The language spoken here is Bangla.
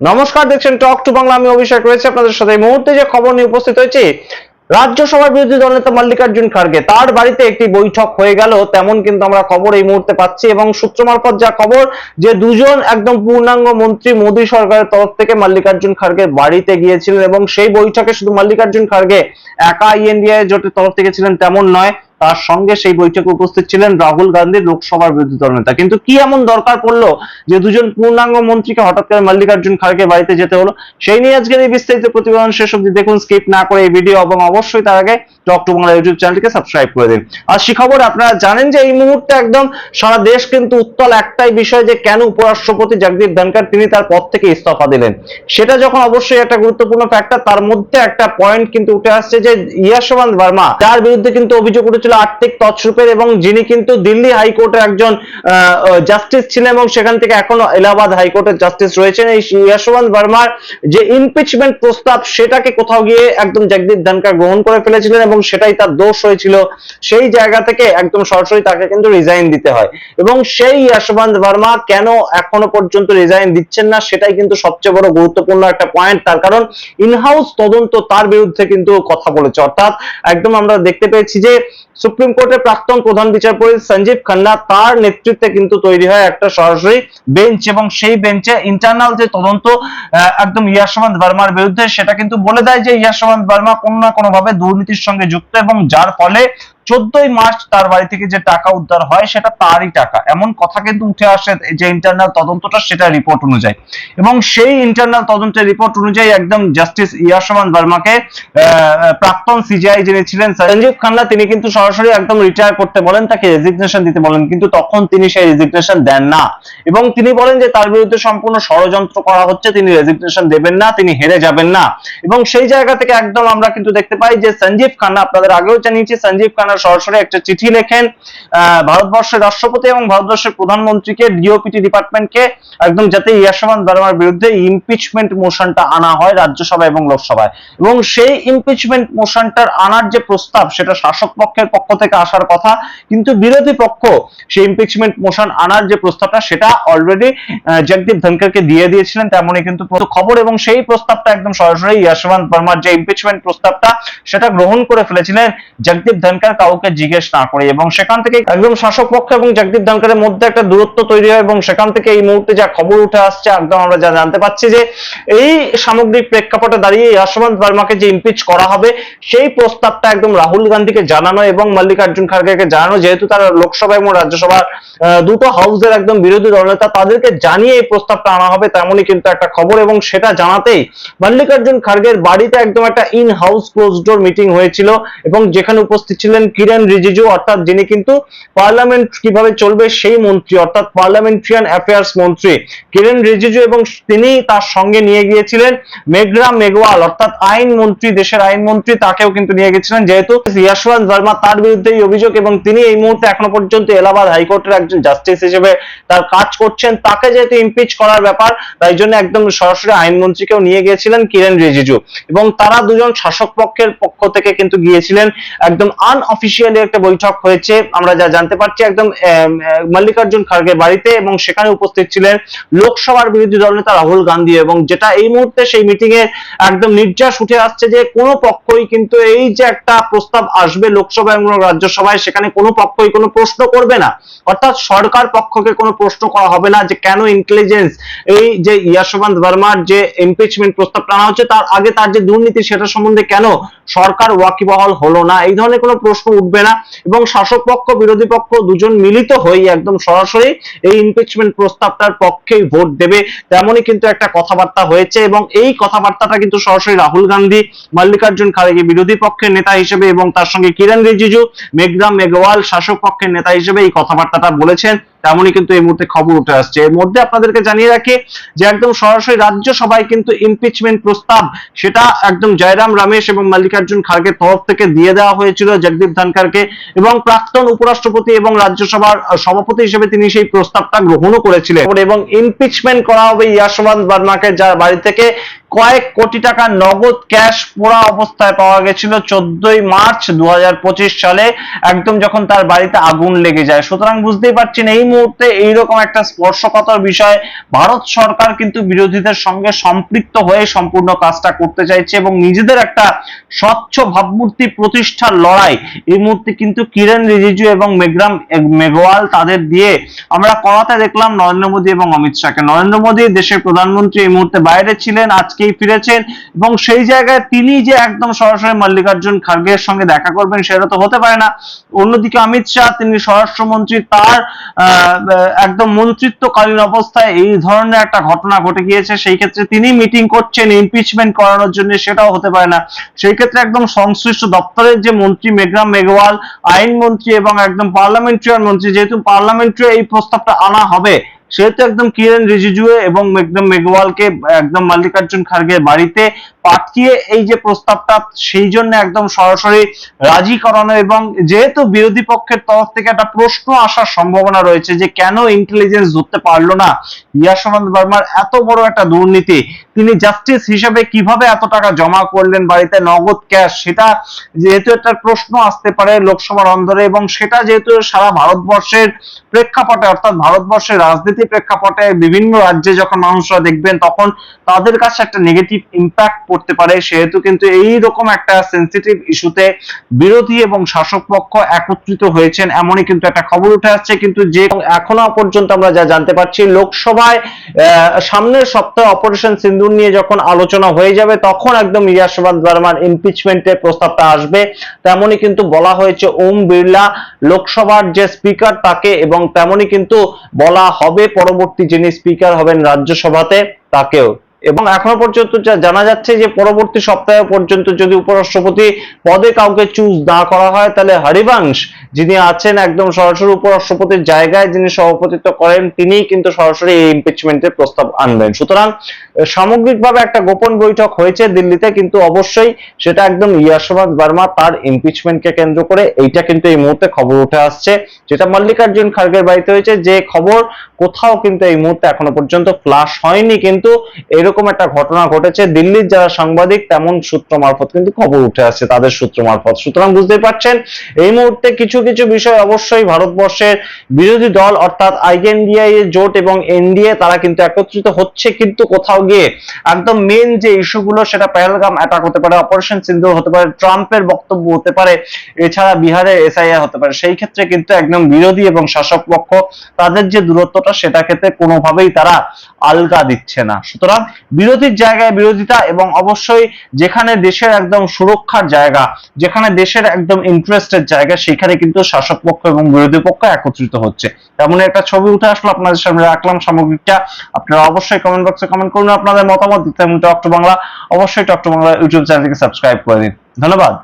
নমস্কার, দেখছেন টক টু বাংলা আমি অভিষেক রয়েছে আপনাদের সাথে। এই মুহূর্তে যে খবর নিয়ে উপস্থিত হয়েছি, রাজ্যসভার বিরোধী দলনেতা মল্লিকার্জুন খার্গে। তার বাড়িতে একটি বৈঠক হয়ে গেল, তেমন কিন্তু আমরা খবর এই মুহূর্তে পাচ্ছি এবং সূত্র মারফত যা খবর, যে দুজন একদম পূর্ণাঙ্গ মন্ত্রী মোদী সরকারের তরফ থেকে মল্লিকার্জুন খার্গের বাড়িতে গিয়েছিলেন এবং সেই বৈঠকে শুধু মল্লিকার্জুন খার্গে একা ইএনডিআই জোটের তরফ থেকে ছিলেন তেমন নয়। তার সঙ্গে সেই বৈঠকে উপস্থিত ছিলেন রাহুল গান্ধী লোকসভার বিরোধী দলনেতা কিন্তু কি এমন দরকার পড়ল যে দুজন পূর্ণাঙ্গ মন্ত্রীকে হঠাৎ করে মল্লিকার্জুন খাড়গে বাড়িতে যেতে হলো? সেই নিয়ে আজকের এই বিস্তারিত প্রতিবেদন শেষ অব্দি দেখুন, স্কিপ না করে এই ভিডিও এবং অবশ্যই তার আগে টক টু বাংলা ইউটিউব চ্যানেলটিকে সাবস্ক্রাইব করে দিন। আর সে খবর আপনারা জানেন যে এই মুহূর্তে একদম সারা দেশ কিন্তু উত্তল একটাই বিষয় যে কেন উপরাষ্ট্রপতি জগদীপ ধনকর তিনি তার পদ থেকে ইস্তফা দিলেন। সেটা যখন অবশ্যই একটা গুরুত্বপূর্ণ ফ্যাক্টর তার মধ্যে একটা পয়েন্ট কিন্তু উঠে আসছে যে ইয়াশবন্ত বর্মা, তার বিরুদ্ধে কিন্তু অভিযোগ উঠেছিল আর্থিক তছরূপের এবং যিনি কিন্তু দিল্লি হাইকোর্টের একজন জাস্টিস ছিলেন এবং সেখান থেকে এখনও এলাহাবাদ হাইকোর্টের জাস্টিস রয়েছেন। এই ইয়াশবন্ত বর্মার যে ইমপিচমেন্ট প্রস্তাব, সেটাকে কোথাও গিয়ে একদম জগদীপ ধনকর গ্রহণ করে ফেলেছিলেন এবং সেটাই তার দোষ হয়েছিল। সেই জায়গা থেকে একদম সরাসরি তাকে কিন্তু রিজাইন দিতে হয়। এবং সেই ইয়াশবন্ত বর্মা কেন এখনও পর্যন্ত রিজাইন দিচ্ছেন না, সেটাই কিন্তু সবচেয়ে বড় গুরুত্বপূর্ণ একটা পয়েন্ট তার কারণ ইনহাউস তদন্ত তার বিরুদ্ধে কিন্তু কথা বলেছে। অর্থাৎ একদম আমরা দেখতে পেয়েছি যে সুপ্রিম কোর্টের প্রাক্তন প্রধান বিচারপতি সঞ্জীব খান্না তার নেতৃত্বে কিন্তু তৈরি হয় একটা সরাসরি বেঞ্চ এবং সেই বেঞ্চে ইন্টারনাল যে তদন্ত একদম ইয়াশবন্ত বর্মার বিরুদ্ধে সেটা কিন্তু বলে দেয় যে ইয়াশবন্ত বর্মা কোনো না কোনো ভাবে দুর্নীতির সঙ্গে যুক্ত এবং যার ফলে চোদ্দই মার্চ তার বাড়ি থেকে যে টাকা উদ্ধার হয় সেটা তারই টাকা। এমন কথা কিন্তু উঠে আসে যে ইন্টারনাল তদন্তটা সেটা রিপোর্ট অনুযায়ী। এবং সেই ইন্টারনাল তদন্তের রিপোর্ট অনুযায়ী একদম জাস্টিস ইয়াসমান বর্মাকে আহ, প্রাক্তন সিজিআই যিনি ছিলেন সঞ্জীব খান্না তিনি কিন্তু সরাসরি একদম রিটায়ার করতে বলেন, তাকে রেজিগনেশন দিতে বলেন, কিন্তু তখন তিনি সেই রেজিগনেশন দেন না। এবং তিনি বলেন যে তার বিরুদ্ধে সম্পূর্ণ ষড়যন্ত্র করা হচ্ছে, তিনি রেজিগনেশন দেবেন না, তিনি হেরে যাবেন না। এবং সেই জায়গা থেকে একদম আমরা কিন্তু দেখতে পাই যে সঞ্জীব খান্না, আপনাদের আগেও জানিয়েছি, সঞ্জীব খান্না সরাসরি একটা চিঠি লেখেন ভারতবর্ষের রাষ্ট্রপতি এবং ভারতবর্ষের প্রধানমন্ত্রীকে ডিওপিটি ডিপার্টমেন্টকে একদম যাতে ইয়াসমান বর্মার বিরুদ্ধে ইমপিচমেন্ট মোশনটা আনা হয় রাজ্যসভা এবং লোকসভায়। এবং সেই ইমপিচমেন্ট মোশনটার আনার যে প্রস্তাব, সেটা শাসক পক্ষের পক্ষ থেকে আসার কথা। কিন্তু বিরোধী পক্ষ সেই ইমপিচমেন্ট মোশন আনার যে প্রস্তাবটা, সেটা অলরেডি জগদীপ ধনকরকে দিয়ে দিয়েছিলেন, তেমনই কিন্তু খবর এবং সেই প্রস্তাবটা একদম সরাসরি ইয়াশবন্ত বর্মার যে ইমপিচমেন্ট প্রস্তাবটা, সেটা গ্রহণ করে ফেলেছিলেন জগদীপ ধনকর কাউকে জিজ্ঞেস না করে। এবং সেখান থেকে একদম শাসক পক্ষ এবং জগদীপ ধনকরের মধ্যে একটা দূরত্ব তৈরি হয় এবং সেখান থেকে এই মুহূর্তে যা খবর উঠে আসছে, একদম আমরা যা জানতে পাচ্ছি যে এই সামগ্রিক প্রেক্ষাপটে দাঁড়িয়ে ইয়াশবন্ত বর্মাকে যে ইমপিচ করা হবে, সেই প্রস্তাবটা একদম রাহুল গান্ধীকে জানানো এবং মল্লিকার্জুন খার্গেকে জানানো, যেহেতু তারা লোকসভা এবং রাজ্যসভার দুটো হাউসের একদম বিরোধী দলনেতা তাদেরকে জানিয়ে এই প্রস্তাবটা আনা হবে, তেমনই কিন্তু একটা খবর এবং সেটা জানাতেই মল্লিকার্জুন খার্গের বাড়িতে একদম একটা in house close door meeting হয়েছিল এবং যেখানে উপস্থিত ছিলেন কিরেন রিজিজু, অর্থাৎ যিনি কিন্তু পার্লামেন্ট কীভাবে চলবে সেই মন্ত্রী, অর্থাৎ পার্লামেন্টারিয়ান অ্যাফেয়ার্স মন্ত্রী। কিরেন রিজিজু এবং তিনি তার সঙ্গে নিয়ে গিয়েছিলেন মেঘরা মেঘওয়াল, অর্থাৎ আইন মন্ত্রী, দেশের আইন মন্ত্রী, তাকেও কিন্তু নিয়ে গেছিলেন যেহেতু ইয়াশওয়ান্ত বর্মা তার বিরুদ্ধে এই অভিযোগ এবং তিনি এই মুহূর্তে এখনও পর্যন্ত এলাহাবাদ হাইকোর্টের একজন জাস্টিস হিসেবে তার কাজ করছেন। তাকে যেহেতু ইমপিচ করার ব্যাপার, তাই জন্য একদম সরাসরি আইনমন্ত্রীকেও নিয়ে গিয়েছিলেন কিরেন রিজিজু। এবং তারা দুজন শাসক পক্ষের পক্ষ থেকে কিন্তু গিয়েছিলেন। একদম আনঅফিসিয়ালি একটা বৈঠক হয়েছে, আমরা যা জানতে পারছি। একদম মল্লিকার্জুন খার্গের বাড়িতে এবং সেখানে উপস্থিত ছিলেন লোকসভার বিরোধী দলনেতা রাহুল গান্ধী এবং যেটা এই মুহূর্তে সেই মিটিং এ একদম নির্যাস উঠে আসছে যে কোনো পক্ষই কিন্তু এই যে একটা প্রস্তাব আসবে লোকসভা এবং রাজ্যসভায় সেখানে কোনো পক্ষই কোনো প্রশ্ন করবে না। অর্থাৎ সরকার পক্ষকে কোনো প্রশ্ন করা হবে না যে কেন ইন্টেলিজেন্স এই যে ইয়াশবন্ত বর্মার যে ইমপিচমেন্ট প্রস্তাব আনা হচ্ছে, তার আগে তার যে দুর্নীতি সেটা সম্বন্ধে কেন সরকার ওয়াকিবহাল হলো না? এই ধরনের কোনো প্রশ্ন উঠবে না এবং শাসক পক্ষ, বিরোধী পক্ষ দুজন মিলিত হয়ে একদম সরাসরি এই ইমপিচমেন্ট প্রস্তাবটার পক্ষেই ভোট দেবে। তেমনই কিন্তু একটা কথাবার্তা হয়েছে এবং এই কথাবার্তাটা কিন্তু সরাসরি রাহুল গান্ধী, মল্লিকার্জুন খাড়গে বিরোধী পক্ষের নেতা হিসেবে এবং তার সঙ্গে কিরেন রিজিজু মেঘরাম মেঘওয়াল শাসক পক্ষের নেতা হিসেবে এই কথাবার্তাটা বলেছেন। তেমনই কিন্তু এই মুহূর্তে খবর উঠে আসছে। এর মধ্যে আপনাদেরকে জানিয়ে রাখি যে একদম সরাসরি রাজ্যসভায় কিন্তু ইমপিচমেন্ট প্রস্তাব, সেটা একদম জয়রাম রমেশ এবং মল্লিকার্জুন খার্গের তরফ থেকে দিয়ে দেওয়া হয়েছিল জগদীপ ধনকরকে এবং প্রাক্তন উপরাষ্ট্রপতি এবং রাজ্যসভার সভাপতি হিসেবে তিনি সেই প্রস্তাবটা গ্রহণও করেছিলেন। এবং ইমপিচমেন্ট করা হবে ইয়াশবন্ত বর্মাকে, যার বাড়ি থেকে কয়েক কোটি টাকা নগদ ক্যাশ পোড়া অবস্থায় পাওয়া গেছিল চোদ্দই মার্চ দু হাজার পঁচিশ সালে, একদম যখন তার বাড়িতে আগুন লেগে যায়। সুতরাং বুঝতেই পারছেন, এই মুহূর্তে এইরকম একটা স্পর্শকাতর বিষয় ভারত সরকার কিন্তু বিরোধীদের সঙ্গে সম্পৃক্ত হয়ে সম্পূর্ণ কাজটা করতে চাইছে এবং নিজেদের একটা স্বচ্ছ ভাবমূর্তি প্রতিষ্ঠার লড়াই এই মুহূর্তে কিন্তু কিরেন রিজিজু এবং মেঘরাম মেঘওয়াল তাদের দিয়ে আমরা করাতে দেখলাম নরেন্দ্র মোদী এবং অমিত শাহকে। নরেন্দ্র মোদী দেশের প্রধানমন্ত্রী এই মুহূর্তে বাইরে ছিলেন, আজকেই ফিরেছেন এবং সেই জায়গায় তিনি যে একদম সরাসরি মল্লিকার্জুন খার্গের সঙ্গে দেখা করবেন সেটা তো হতে পারে না। অন্যদিকে অমিত শাহ, তিনি স্বরাষ্ট্রমন্ত্রী, তার একদম মন্ত্রিত্বকালীন অবস্থায় এই ধরনের একটা ঘটনা ঘটে গিয়েছে। সেই ক্ষেত্রে তিনি মিটিং করছেন ইমপিচমেন্ট করানোর জন্য, সেটাও হতে পারে না। সেই ক্ষেত্রে একদম সংশ্লিষ্ট দপ্তরের যে মন্ত্রী মেঘরাম মেঘওয়াল, আইনমন্ত্রী এবং একদম পার্লামেন্টারিয়ান মন্ত্রী, যেহেতু পার্লামেন্টারি এই প্রস্তাবটা আনা হবে সেহেতু একদম কিরেন রিজিজু এবং একদম মেঘওয়ালকে একদম মল্লিকার্জুন খার্গের বাড়িতে পাঠিয়ে এই যে প্রস্তাবটা, সেই জন্য একদম সরাসরি রাজি করানো এবং যেহেতু বিরোধী পক্ষের তরফ থেকে একটা প্রশ্ন আসার সম্ভাবনা রয়েছে যে কেন ইন্টেলিজেন্স ধরতে পারল না ইয়াসমান্ত বর্মার এত বড় একটা দুর্নীতি, তিনি জাস্টিস হিসেবে কীভাবে এত টাকা জমা করলেন, বাড়িতে নগদ ক্যাশ সেটা যেহেতু একটা প্রশ্ন আসতে পারে লোকসভার অন্দরে এবং সেটা যেহেতু সারা ভারতবর্ষের প্রেক্ষাপটে, অর্থাৎ ভারতবর্ষের রাজনীতি প্রেক্ষাপটে বিভিন্ন রাজ্যে যখন মানুষরা দেখবেন, তখন তাদের কাছে একটা নেগেটিভ ইম্প্যাক্ট পড়তে পারে। সেহেতু কিন্তু এই রকম একটা সেন্সিটিভ ইস্যুতে বিরোধী এবং শাসক পক্ষ একত্রিত হয়েছেন এমনই কিন্তু একটা খবর উঠে আসছে। কিন্তু যে এখনও পর্যন্ত আমরা যা জানতে পারছি, লোকসভায় সামনের সপ্তাহে অপারেশন সিন্দুর নিয়ে যখন আলোচনা হয়ে যাবে, তখন একদম ইয়াসবাদ বর্মার ইমপিচমেন্টের প্রস্তাবটা আসবে। তেমনই কিন্তু বলা হয়েছে, ওম বিড়লা লোকসভার যে স্পিকার তাকে এবং তেমনই কিন্তু বলা হবে পরবর্তী যিনি স্পিকার হবেন রাজ্যসভাতে তাকেও। এবং এখনও পর্যন্ত যা জানা যাচ্ছে যে পরবর্তী সপ্তাহ পর্যন্ত যদি উপরাষ্ট্রপতি পদে কাউকে চুজ না করা হয়, তাহলে হরিবংশ যিনি আছেন একদম সরাসরি উপরাষ্ট্রপতির জায়গায় যিনি সভাপতিত্ব করেন তিনি কিন্তু সরাসরি এই ইমপিচমেন্টের প্রস্তাব আনবেন। সুতরাং সামগ্রিকভাবে একটা গোপন বৈঠক হয়েছে দিল্লিতে, কিন্তু অবশ্যই সেটা একদম ইয়াসবাদ বার্মা তার ইমপিচমেন্টকে কেন্দ্র করে এইটা কিন্তু এই মুহূর্তে খবর উঠে আসছে। যেটা মল্লিকার্জুন খার্গের বাড়িতে হয়েছে, যে খবর কোথাও কিন্তু এই মুহূর্তে এখনও পর্যন্ত ফ্লাশ হয়নি, কিন্তু এরকম একটা ঘটনা ঘটেছে। দিল্লির যারা সাংবাদিক, তেমন সূত্র মারফত কিন্তু খবর উঠে আসছে, তাদের সূত্র মারফত। সুতরাং বুঝতেই পারছেন, এই মুহূর্তে কিছু কিছু বিষয় অবশ্যই ভারতবর্ষের বিরোধী দল, অর্থাৎ আইএনডিআই জোট এবং এনডিএ, তারা কিন্তু একত্রিত হচ্ছে, কিন্তু কোথাও গিয়ে একদম মেন যে ইস্যুগুলো সেটা পেহেলগাম অ্যাটাক হতে পারে অপারেশন সিন্দুর হতে পারে, ট্রাম্পের বক্তব্য হতে পারে, এছাড়া বিহারে এসআইআর হতে পারে। সেই ক্ষেত্রে কিন্তু একদম বিরোধী এবং শাসক পক্ষ তাদের যে দূরত্বটা সেটা ক্ষেত্রে কোনোভাবেই তারা আলগা দিচ্ছে না। সুতরাং বিরোধীর জায়গায় বিরোধিতা এবং অবশ্যই যেখানে দেশের একদম সুরক্ষার জায়গা, যেখানে দেশের একদম ইন্টারেস্টের জায়গা, সেখানে কিন্তু শাসক পক্ষ এবং বিরোধী পক্ষ একত্রিত হচ্ছে। তেমন একটা ছবি উঠে আসলো আপনাদের সামনে, রাখলাম সামগ্রিকটা। আপনারা অবশ্যই কমেন্ট বক্সে কমেন্ট করুন। আপনাদের মতামত দিতে টক টু বাংলা, অবশ্যই টক টু বাংলা ইউটিউব চ্যানেলকে সাবস্ক্রাইব করে দিন। ধন্যবাদ।